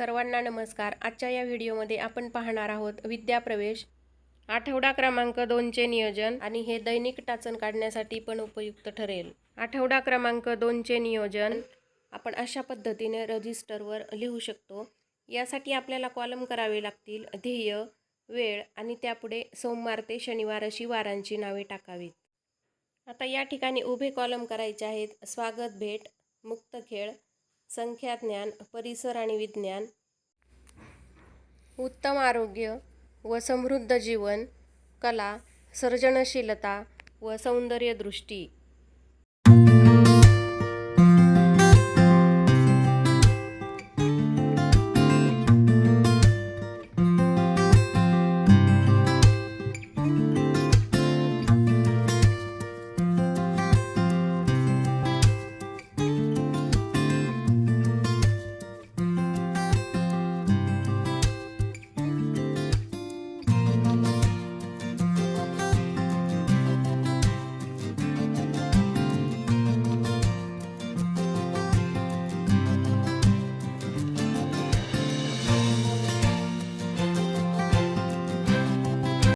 सर्वांना नमस्कार. आजच्या या व्हिडिओमध्ये आपण पाहणार आहोत विद्याप्रवेश आठवडा क्रमांक दोनचे नियोजन आणि हे दैनिक टाचण काढण्यासाठी पण उपयुक्त ठरेल. आठवडा क्रमांक दोनचे नियोजन आपण अशा पद्धतीने रजिस्टरवर लिहू शकतो. यासाठी आपल्याला कॉलम करावे लागतील ध्येय वेळ आणि त्यापुढे सोमवार ते शनिवार अशी वारांची नावे टाकावीत. आता या ठिकाणी उभे कॉलम करायचे आहेत. स्वागत भेट मुक्त खेळ संख्याज्ञान परिसर आणि विज्ञान. उत्तम आरोग्य व समृद्ध जीवन कला सर्जनशीलता व सौंदर्यदृष्टी